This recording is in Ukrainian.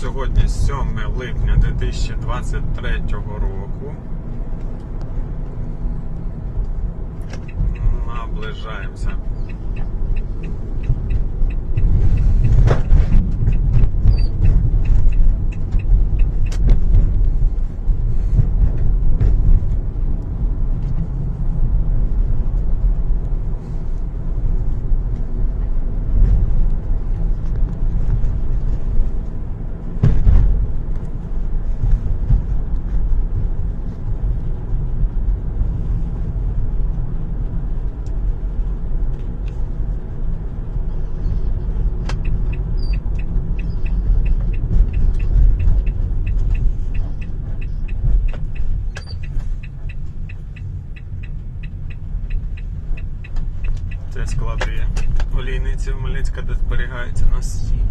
Сьогодні 7 липня 2023 року. Наближаємося. Це склади олійниці в Хмельницька, де зберігається насіння.